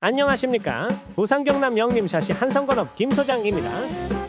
안녕하십니까? 부산 경남 영림샷이 한성건업 김 소장입니다.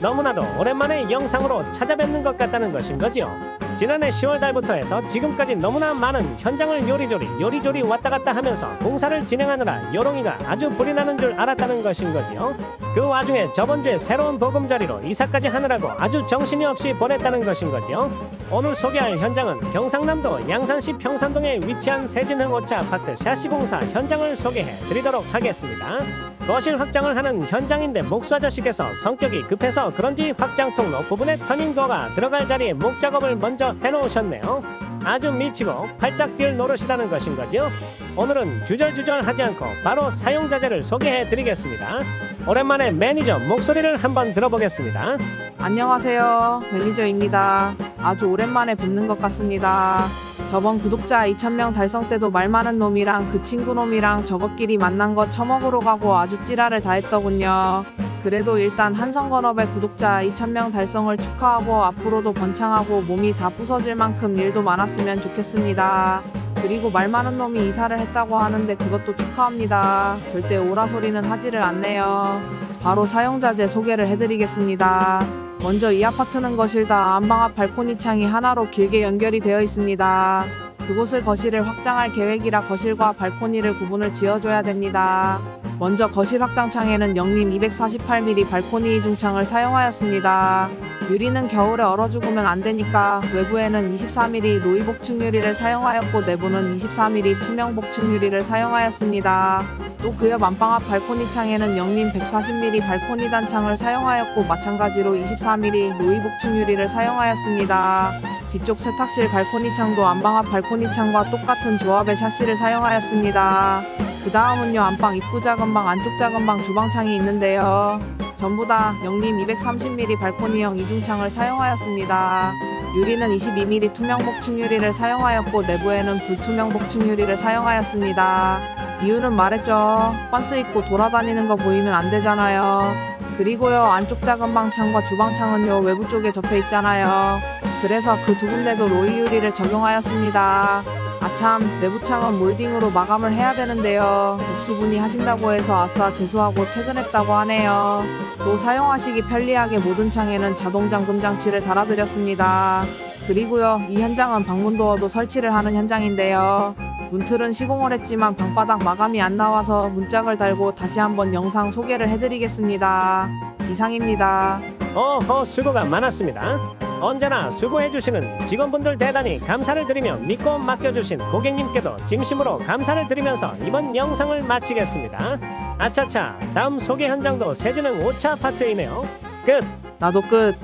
너무나도 오랜만에 영상으로 찾아뵙는 것 같다는 것인 거지요 지난해 10월 달부터 해서 지금까지 너무나 많은 현장을 요리조리 요리조리 왔다 갔다 하면서 공사를 진행하느라 요롱이가 아주 불이 나는 줄 알았다는 것인 거지요 그 와중에 저번주에 새로운 보금자리로 이사까지 하느라고 아주 정신이 없이 보냈다는 것인 거지요 오늘 소개할 현장은 경상남도 양산시 평산동에 위치한 세진흥 오차 아파트 샤시공사 현장을 소개해 드리도록 하겠습니다. 거실 확장을 하는 현장인데 목수 아저씨께서 성격이 급해서 그런지 확장 통로 부분에 터닝도어가 들어갈 자리에 목 작업을 먼저 해놓으셨네요. 아주 미치고 팔짝 뛸 노릇이라는 것인 거죠. 오늘은 주절주절하지 않고 바로 사용자재를 소개해 드리겠습니다. 오랜만에 매니저 목소리를 한번 들어보겠습니다. 안녕하세요. 매니저입니다. 아주 오랜만에 뵙는 것 같습니다. 저번 구독자 2,000명 달성 때도 말 많은 놈이랑 그 친구 놈이랑 저것끼리 만난 거 처먹으러 가고 아주 찌라를 다 했더군요. 그래도 일단 한성건업의 구독자 2,000명 달성을 축하하고 앞으로도 번창하고 몸이 다 부서질 만큼 일도 많았으면 좋겠습니다. 그리고 말 많은 놈이 이사를 했다고 하는데 그것도 축하합니다. 절대 오라 소리는 하지를 않네요. 바로 사용자재 소개를 해드리겠습니다. 먼저 이 아파트는 거실 다 안방 앞 발코니 창이 하나로 길게 연결이 되어 있습니다. 그곳을 거실을 확장할 계획이라 거실과 발코니를 구분을 지어줘야 됩니다. 먼저 거실 확장 창에는 영림 248mm 발코니 이중창을 사용하였습니다. 유리는 겨울에 얼어 죽으면 안 되니까 외부에는 24mm 로이 복층 유리를 사용하였고 내부는 24mm 투명 복층 유리를 사용하였습니다. 또 그옆 안방 앞 발코니 창에는 영림 140mm 발코니 단창을 사용하였고 마찬가지로 24mm 로이 복층 유리를 사용하였습니다. 뒤쪽 세탁실 발코니 창도 안방 앞 발코니 창과 똑같은 조합의 샤시를 사용하였습니다. 그 다음은요 안방 입구 작은 방 안쪽 작은 방 주방 창이 있는데요. 전부 다 영림 230mm 발코니형 이중창을 사용하였습니다. 유리는 22mm 투명 복층 유리를 사용하였고 내부에는 불투명 복층 유리를 사용하였습니다. 이유는 말했죠. 빤스 입고 돌아다니는 거 보이면 안 되잖아요. 그리고요 안쪽 작은 방 창과 주방 창은요 외부 쪽에 접해 있잖아요. 그래서 그 두 군데도 로이 유리를 적용하였습니다. 아참 내부 창은 몰딩으로 마감을 해야 되는데요. 목수분이 하신다고 해서 아싸 재수하고 퇴근했다고 하네요. 또 사용하시기 편리하게 모든 창에는 자동 잠금 장치를 달아드렸습니다. 그리고요 이 현장은 방문도어도 설치를 하는 현장인데요. 문틀은 시공을 했지만 방바닥 마감이 안 나와서 문짝을 달고 다시 한번 영상 소개를 해드리겠습니다. 이상입니다. 어허 수고가 많았습니다. 언제나 수고해주시는 직원분들 대단히 감사를 드리며 믿고 맡겨주신 고객님께도 진심으로 감사를 드리면서 이번 영상을 마치겠습니다. 아차차 다음 소개 현장도 세진흥 5차 아파트이네요. 끝! 나도 끝.